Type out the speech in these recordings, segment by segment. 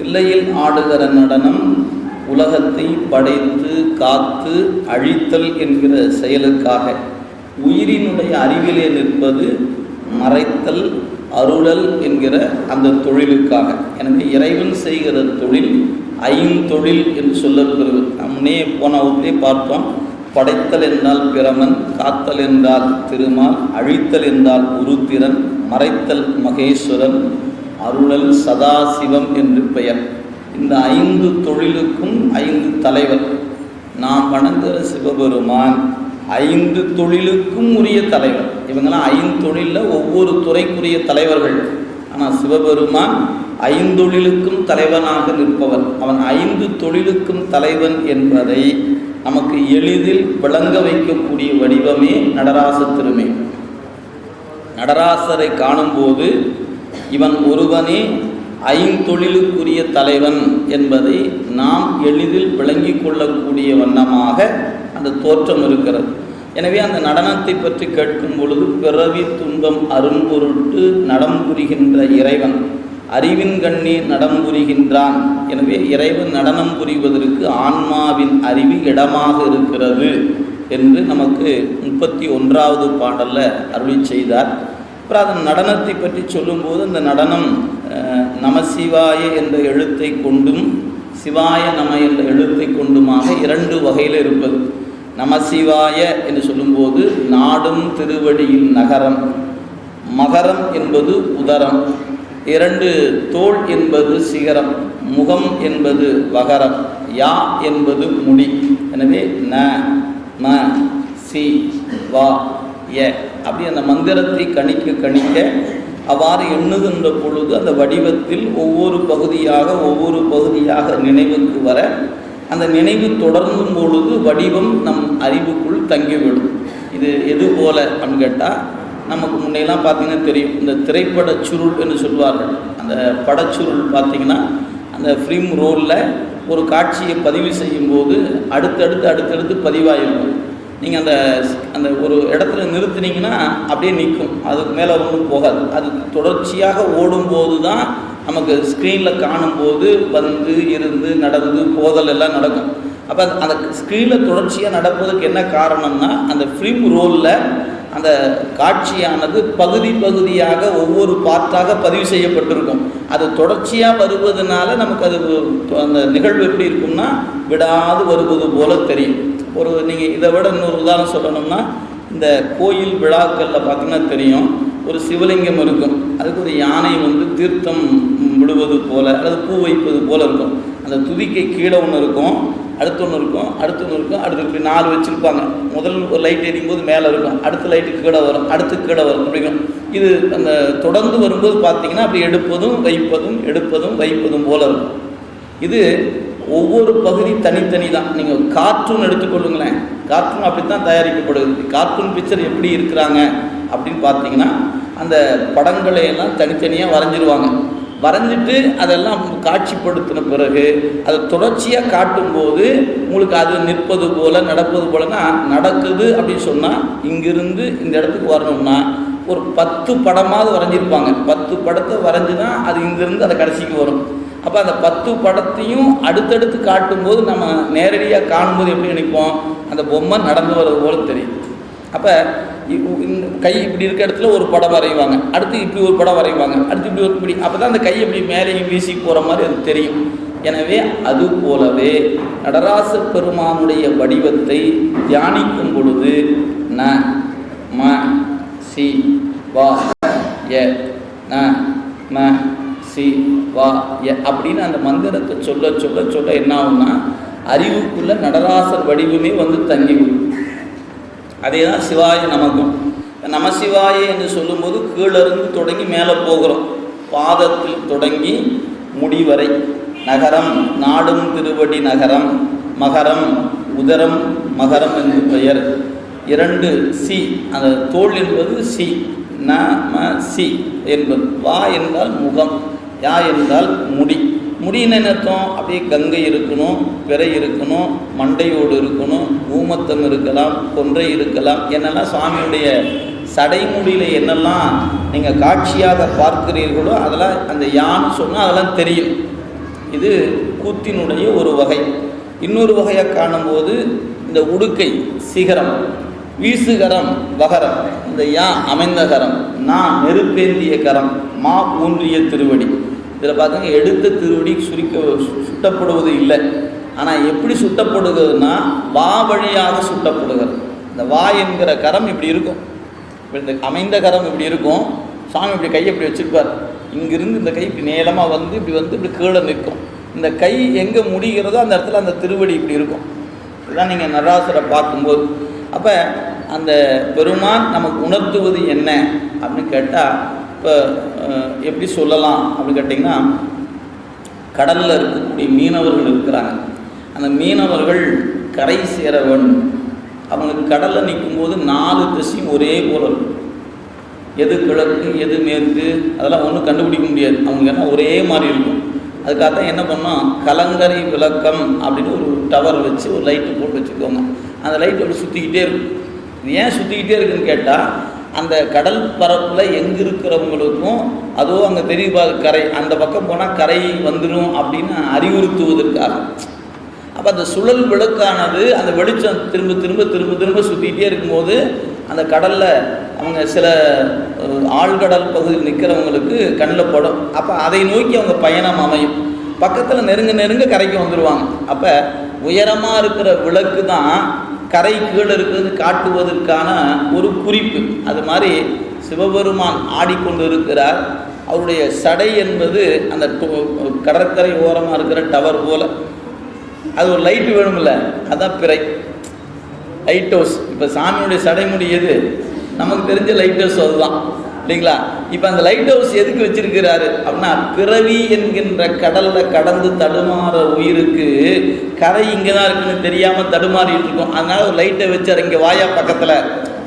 தில்லையில் ஆடுகிற நடனம் உலகத்தை படைத்து காத்து அழித்தல் என்கிற செயலுக்காக. உயிரினுடைய அறிவிலே நிற்பது மறைத்தல் அருளல் என்கிற அந்த தொழிலுக்காக. எனவே இறைவன் செய்கிற தொழில் ஐந்தொழில் என்று சொல்லப்படுகிறது. நம்மனே போன வகுப்பிலே பார்த்தோம் படைத்தல் என்றால் பிரமன் காத்தல் என்றால் திருமால் அழித்தல் என்றால் உருத்திரன் மறைத்தல் மகேஸ்வரன் அருளல் சதாசிவம் என்று பெயர். இந்த ஐந்து தொழிலுக்கும் ஐந்து தலைவர். நாம் வணங்குகிற சிவபெருமான் ஐந்து தொழிலுக்கும் உரிய தலைவர். இவங்கெல்லாம் ஐந்து தொழிலில் ஒவ்வொரு துறைக்குரிய தலைவர்கள். ஆனால் சிவபெருமான் ஐந்தொழிலுக்கும் தலைவனாக நிற்பவன் அவன் ஐந்து தொழிலுக்கும் தலைவன் என்பதை நமக்கு எளிதில் விளங்க வைக்கக்கூடிய வடிவமே நடராச திருமை நடராசரை காணும்போது இவன் ஒருவனே ஐந்தொழிலுக்குரிய தலைவன் என்பதை நாம் எளிதில் விளங்கிக் கொள்ளக்கூடிய வண்ணமாக அந்த தோற்றம் இருக்கிறது. எனவே அந்த நடனத்தை பற்றி கேட்கும் பொழுது பிறவி துன்பம் அரும்பொருட்டு நடம் புரிகின்ற இறைவன் அறிவின் கண்ணே நடம் புரிகின்றான். எனவே இறைவன் நடனம் புரிவதற்கு ஆன்மாவின் அறிவு இடமாக இருக்கிறது என்று நமக்கு முப்பத்தி ஒன்றாவது பாடலில் அருளி செய்தார். அப்புறம் அதன் நடனத்தை பற்றி சொல்லும்போது அந்த நடனம் நமசிவாய என்ற எழுத்தை கொண்டும் சிவாய நம என்ற எழுத்தை கொண்டுமாக இரண்டு வகையில் இருப்பது. நமசிவாய என்று சொல்லும்போது நாடும் திருவடியில் நகரம் மகரம் என்பது உதரம் இரண்டு தோல் என்பது சிகரம் முகம் என்பது வகரம் யா என்பது முடி. எனவே ந ம சி வா. ஏ அப்படி அந்த மந்திரத்தை கணிக்க கணிக்க அவ்வாறு எண்ணுகின்ற பொழுது அந்த வடிவத்தில் ஒவ்வொரு பகுதியாக ஒவ்வொரு பகுதியாக நினைவுக்கு வர அந்த நினைவு தொடர்ந்தும் பொழுது வடிவம் நம் அறிவுக்குள் தங்கிவிடும். இது எது போல அப்படின்னு கேட்டால் நமக்கு முன்னையெல்லாம் பார்த்தீங்கன்னா தெரியும். இந்த திரைப்பட சுருள் என்று சொல்வார்கள். அந்த படச்சுருள் பார்த்தீங்கன்னா அந்த ஃபிலிம் ரோலில் ஒரு காட்சியை பதிவு செய்யும்போது அடுத்தடுத்து அடுத்தடுத்து பதிவாயிருக்கும் நீங்கள் அந்த அந்த ஒரு இடத்துல நிறுத்துனீங்கன்னா அப்படியே நிற்கும். அதுக்கு மேலே ஒன்றும் போகாது. அது தொடர்ச்சியாக ஓடும்போது தான் நமக்கு ஸ்க்ரீனில் காணும்போது வந்து இருந்து நடந்து போதல் எல்லாம் நடக்கும். அப்போ அந்த ஸ்க்ரீனில் தொடர்ச்சியாக நடப்பதற்கு என்ன காரணம்னா அந்த ஃபிலிம் ரோலில் அந்த காட்சியானது பகுதி பகுதியாக ஒவ்வொரு பார்ட்டாக பதிவு செய்யப்பட்டிருக்கும். அது தொடர்ச்சியாக வருவதனால நமக்கு அது அந்த நிகழ்வு எப்படி இருக்கும்னா விடாது வருவது போல தெரியும். ஒரு நீங்கள் இதை விட இன்னொரு உதாரணம் சொல்லணும்னா இந்த கோயில் விழாக்களில் பார்த்தீங்கன்னா தெரியும் ஒரு சிவலிங்கம் இருக்கும். அதுக்கு ஒரு யானை வந்து தீர்த்தம் விடுவது போல் அல்லது பூ வைப்பது போல் இருக்கும். அந்த துதிக்கை கீழே ஒன்று இருக்கும் அடுத்து ஒன்று இருக்கும் அடுத்து ஒன்று இருக்கும் அடுத்து இப்படி நாலு வச்சுருப்பாங்க. முதல் ஒரு லைட் எரியும் போது மேலே இருக்கும் அடுத்த லைட்டு கீழே வரும் அடுத்து கீழே வரும் அப்படிங்கும் இது அந்த தொடர்ந்து வரும்போது பார்த்தீங்கன்னா அப்படி எடுப்பதும் வைப்பதும் எடுப்பதும் வைப்பதும் போல இருக்கும். இது ஒவ்வொரு பகுதி தனித்தனி தான் நீங்கள் கார்ட்டூன் எடுத்துக்கொள்ளுங்களேன். கார்ட்டூன் அப்படி தான் தயாரிக்கப்படுது கார்ட்டூன் பிக்சர் எப்படி இருக்கிறாங்க அப்படின்னு பார்த்தீங்கன்னா அந்த படங்களை எல்லாம் தனித்தனியாக வரைஞ்சிருவாங்க. வரைஞ்சிட்டு அதெல்லாம் காட்சிப்படுத்தின பிறகு அதை தொடர்ச்சியாக காட்டும்போது உங்களுக்கு அது நிற்பது போல் நடப்பது போலனா நடக்குது அப்படின்னு சொன்னால் இங்கிருந்து இந்த இடத்துக்கு வரணும்னா ஒரு பத்து படமாவது வரைஞ்சிருப்பாங்க. பத்து படத்தை வரைஞ்சி தான் அது இங்கிருந்து அதை கடைசிக்கு வரும். அப்போ அந்த பத்து படத்தையும் அடுத்தடுத்து காட்டும்போது நம்ம நேரடியாக காணும்போது எப்படி நினைப்போம்? அந்த பொம்மை நடந்து வர்றது போல தெரியும் அப்போ கை இப்படி இருக்க இடத்துல ஒரு படம் வரைவாங்க. அடுத்து இப்படி ஒரு படம் வரைவாங்க. அடுத்து இப்படி ஒரு இப்படி. அப்போ தான் அந்த கை இப்படி மேலேயும் வீசி போகிற மாதிரி அது தெரியும். எனவே அது போலவே நடராச பெருமானுடைய வடிவத்தை தியானிக்கும் பொழுது ந ம சி வா ஏ ந ம சி வா எ அப்படின்னு அந்த மந்திரத்தை சொல்ல சொல்ல சொல்ல என்ன ஆகும்னா அறிவுக்குள்ள நடராசர் வடிவமே வந்து தங்கிவிடும். அதே தான் சிவாய நமக்கும். நமசிவாய என்று சொல்லும்போது கீழிருந்து தொடங்கி மேலே போகிறோம். பாதத்தில் தொடங்கி முடிவரை. நகரம் நாடும் திருவடி நகரம் மகரம் உதரம் மகரம் என்று பெயர். இரண்டு சி அந்த தோல் என்பது சி ந ம சி என்பது. வா என்றால் முகம். யா என்றால் முடி. முடின்னு என்னத்தம் அப்படியே கங்கை இருக்கணும் பிறை இருக்கணும் மண்டையோடு இருக்கணும் ஊமத்தம் இருக்கலாம் கொன்றை இருக்கலாம். என்னெல்லாம் சுவாமியுடைய சடைமுடியில் என்னெல்லாம் நீங்கள் காட்சியாக பார்க்கிறீர்களோ அதெல்லாம் அந்த யான்னு சொன்னால் அதெல்லாம் தெரியும். இது கூத்தினுடைய ஒரு வகை. இன்னொரு வகையை காணும்போது இந்த உடுக்கை சிகரம் வீசுகரம் வகரம். இந்த யா அமைந்த கரம். நான் நெருப்பேந்திய கரம். மா ஊன்றிய திருவடி. இதில் பார்த்தீங்கன்னா எடுத்த திருவடி சுருக்க சு- சுட்டப்படுவது இல்லை. ஆனால் எப்படி சுட்டப்படுகிறதுனா வா வழியாக சுட்டப்படுகிறது. இந்த வா என்கிற கரம் இப்படி இருக்கும். இப்ப இந்த அமைந்த கரம் இப்படி இருக்கும். சாமி இப்படி கையை இப்படி வச்சுருப்பார். இங்கிருந்து இந்த கை இப்படி நீளமாக வந்து இப்படி வந்து இப்படி கீழே நிற்கும். இந்த கை எங்கே முடிகிறதோ அந்த இடத்துல அந்த திருவடி இப்படி இருக்கும். இதுதான் நீங்கள் நராசரை பார்க்கும்போது. அப்போ அந்த பெருமான் நமக்கு உணர்த்துவது என்ன அப்படின்னு கேட்டால் இப்போ எப்படி சொல்லலாம் அப்படின்னு கேட்டிங்கன்னா கடலில் இருக்கக்கூடிய மீனவர்கள் இருக்கிறாங்க. அந்த மீனவர்கள் கரை சேர வேண்டும். அவங்களுக்கு கடலில் நிற்கும்போது நாலு திசையும் ஒரே போல இருக்கும். எது கிழக்கு எது மேற்கு அதெல்லாம் ஒன்றும் கண்டுபிடிக்க முடியாது. அவங்க என்ன ஒரே மாதிரி இருக்கும். அதுக்காக தான் என்ன பண்ணோம்? கலங்கரை விளக்கம் அப்படின்னு ஒரு டவர் வச்சு ஒரு லைட்டு போட்டு வச்சுக்கோங்க அந்த லைட் அப்படி சுற்றிக்கிட்டே இருக்கும். ஏன் சுற்றிக்கிட்டே இருக்குன்னு கேட்டால் அந்த கடல் பரப்பில் எங்கே இருக்கிறவங்களுக்கும் அதுவும் அங்கே தெரியுபா கரை அந்த பக்கம் போனால் கரை வந்துடும் அப்படின்னு அறிவுறுத்துவதற்காக. அப்போ அந்த சுழல் விளக்கானது அந்த வெளிச்சம் திரும்ப திரும்ப திரும்ப திரும்ப சுற்றிக்கிட்டே இருக்கும்போது அந்த கடலில் அவங்க சில ஆழ்கடல் பகுதியில் நிற்கிறவங்களுக்கு கண்ணில் படும். அப்போ அதை நோக்கி அவங்க பயணம் அமையும். பக்கத்தில் நெருங்க நெருங்க கரைக்கு வந்துடுவாங்க அப்போ உயரமாக இருக்கிற விளக்கு தான் கரை கீழே இருக்கிறது காட்டுவதற்கான ஒரு குறிப்பு. அது மாதிரி சிவபெருமான் ஆடிக்கொண்டு இருக்கிறார் அவருடைய சடை என்பது அந்த கடற்கரை ஓரமாக இருக்கிற டவர் போல். அது ஒரு லைட்டு வேணும்ல அதான் பிறை. லைட் ஹவுஸ் இப்போ சாமியுடைய சடைமுடி எது நமக்கு தெரிஞ்ச லைட் ஹவுஸ் அதுதான். இல்லைங்களா? இப்போ அந்த லைட் ஹவுஸ் எதுக்கு வச்சிருக்கிறாரு? அப்படின்னா பிறவி என்கின்ற கடலில் கடந்து தடுமாற உயிருக்கு கரை இங்கே தான் இருக்குன்னு தெரியாமல் தடுமாறிட்டு இருக்கோம். அதனால ஒரு லைட்டை வச்சார் இங்கே வாயா பக்கத்தில்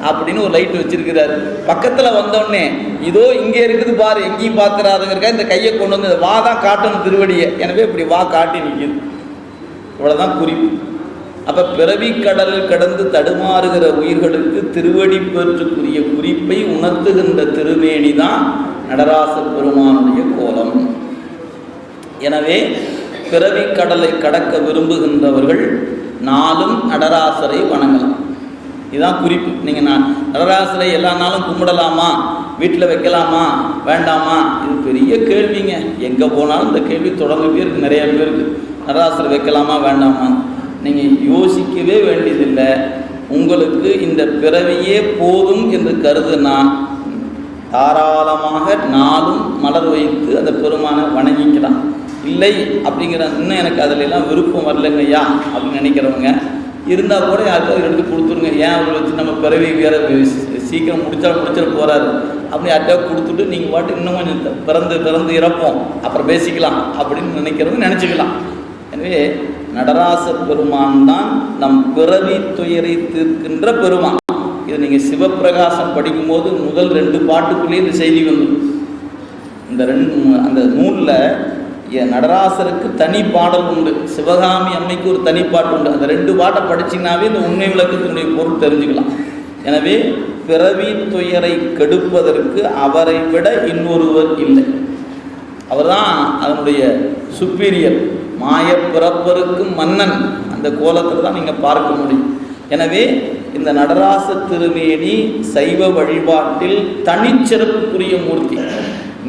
அப்படின்னு ஒரு லைட் வச்சிருக்கிறாரு. பக்கத்தில் வந்தோடனே இதோ இங்கே இருக்குது பாரு எங்கேயும் பார்த்துறாதுங்கிறக்கா இந்த கையை கொண்டு வந்து வா தான் காட்டணும் திருவடியை. எனவே இப்படி வா காட்டி நிற்கிது இவ்வளோதான் குறிப்பு. அப்போ பிறவி கடலில் கடந்து தடுமாறுகிற உயிர்களுக்கு திருவடி பெற்றுக்குரிய குறிப்பை உணர்த்துகின்ற திருமேனி தான் நடராச பெருமானுடைய கோலம். எனவே பிறவி கடலை கடக்க விரும்புகின்றவர்கள் நாளும் நடராசரை வணங்கலாம். இதுதான் குறிப்பு. நீங்கள் நான் நடராசரை எல்லா நாளும் கும்பிடலாமா? வீட்டில் வைக்கலாமா? வேண்டாமா? இது பெரிய கேள்விங்க. எங்கே போனாலும் இந்த கேள்வி தொடர்ந்து பேருக்கு நிறைய பேருக்கு. நடராசரை வைக்கலாமா? வேண்டாமா? நீங்கள் யோசிக்கவே வேண்டியதில்லை. உங்களுக்கு இந்த பிறவியே போதும் என்று கருதுனா தாராளமாக நாளும் மலர் வைத்து அந்த பெருமானை வணங்கிக்கலாம். இல்லை அப்படிங்கிற இன்னும் எனக்கு அதுல எல்லாம் விருப்பம் வரலைங்கய்யா அப்படின்னு நினைக்கிறவங்க இருந்தால் கூட யாருக்காவது எடுத்து கொடுத்துருங்க. ஏன் அவரை வச்சு நம்ம பிறவி வேற சீக்கிரம் முடிச்சா முடிச்சிட போகிறாரு அப்படி யார்கிட்ட கொடுத்துட்டு நீங்கள் பாட்டு இன்னும் கொஞ்சம் பிறந்து பிறந்து இறப்போம். அப்புறம் பேசிக்கலாம் அப்படின்னு நினைக்கிறவங்க நினச்சிக்கலாம். எனவே நடராச பெருமான் தான் நம் பிறவி துயரை தீர்க்கின்ற பெருமான். இது நீங்கள் சிவப்பிரகாசம் படிக்கும்போது முதல் ரெண்டு பாட்டுக்குள்ளேயே இந்த செய்தி வந்துடும். இந்த ரெண்டு அந்த நூலில் நடராசருக்கு தனி பாடல் உண்டு. சிவகாமி அம்மைக்கு ஒரு தனி பாட்டு உண்டு. அந்த ரெண்டு பாட்டை படிச்சீங்கன்னாவே இந்த உண்மை விளக்கத்தினுடைய பொருள் தெரிஞ்சுக்கலாம். எனவே பிறவி துயரை கெடுப்பதற்கு அவரை விட இன்னொருவர் இல்லை. அவர்தான் அதனுடைய சுப்பீரியர் மாய பிறப்பருக்கும் மன்னன். அந்த கோலத்தில் தான் நீங்கள் பார்க்க முடியும். எனவே இந்த நடராச திருமேனி சைவ வழிபாட்டில் தனிச்சிறப்புக்குரிய மூர்த்தி.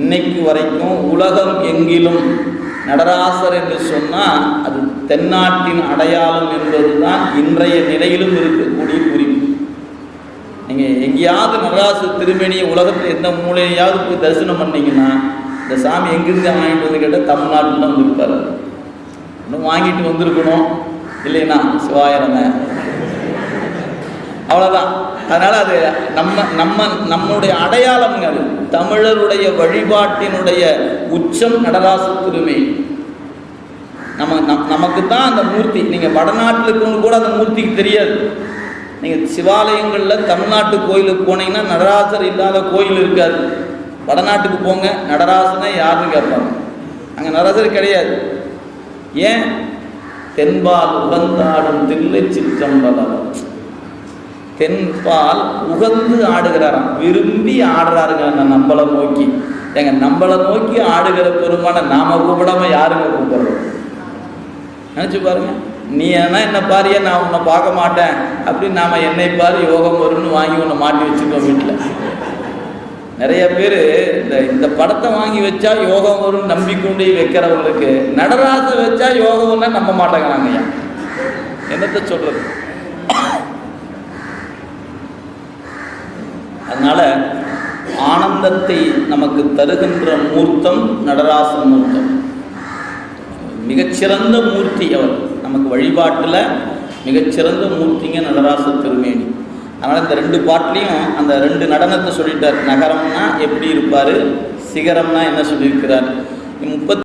இன்னைக்கு வரைக்கும் உலகம் எங்கிலும் நடராசர் என்று சொன்னால் அது தென்னாட்டின் அடையாளம் என்பதுதான் இன்றைய நிலையிலும் இருக்கக்கூடிய குறிப்பு. நீங்கள் எங்கேயாவது நடராசர் திருமேனியை உலகத்தில் எந்த மூலையாவது போய் தரிசனம் பண்ணீங்கன்னா இந்த சாமி எங்கிருந்து வாங்கிட்டு வந்து கேட்டால் தமிழ்நாட்டில் தான் வந்திருப்பாரு. இன்னும் வாங்கிட்டு வந்திருக்கணும். இல்லைன்னா சிவாயிரங்க அவ்வளோதான் அதனால் அது நம்ம நம்ம நம்முடைய அடையாளம்ங்க அது. தமிழருடைய வழிபாட்டினுடைய உச்சம் நடராசு திருமேனி. நம்ம நம் நமக்கு தான் அந்த மூர்த்தி. நீங்கள் வடநாட்டில் இருக்கவங்க கூட அந்த மூர்த்திக்கு தெரியாது. நீங்கள் சிவாலயங்களில் தமிழ்நாட்டு கோயிலுக்கு போனீங்கன்னா நடராசர் இல்லாத கோயில் இருக்காது. வடநாட்டுக்கு போங்க நடராசனை யாருன்னு கேட்பாங்க. அங்கே நடராசர் கிடையாது. ஏன்? தென்பால் உகந்தாடும் தில்லை சிற்றம்பலம். தென்பால் உகந்து ஆடுகிறாராம். விரும்பி ஆடுறாருங்க நம்மளை நோக்கி. எங்க நம்மளை நோக்கி ஆடுகிற பெருமான நாம கூப்பிடாம யாருங்க கூப்பிடுறோம் நினச்சி பாருங்க. நீ என்ன என்ன பாரியா நான் உன்னை பார்க்க மாட்டேன். அப்படின்னு நாம என்னை பாரு யோகம் வரும்னு வாங்கி உன்னை மாட்டி வச்சுக்கோ வீட்டில் நிறைய பேர் இந்த இந்த படத்தை வாங்கி வச்சா யோகம் வரும் நம்பிக்கொண்டே வைக்கிறவங்களுக்கு நடராச வச்சா யோகம்னா நம்ப மாட்டேங்கிறாங்க ஐயா. என்னத்த சொல்றது? அதனால ஆனந்தத்தை நமக்கு தருகின்ற மூர்த்தம் நடராச மூர்த்தம். மிகச்சிறந்த மூர்த்தி அவர். நமக்கு வழிபாட்டில் மிகச்சிறந்த மூர்த்திங்க நடராச திருமேனி அதனால் இந்த ரெண்டு பாட்டிலையும் அந்த ரெண்டு நடனத்தை சொல்லிட்டார் நகரம்னா எப்படி இருப்பார் சிகரம்னா என்ன சொல்லியிருக்கிறார்? முப்பத்தி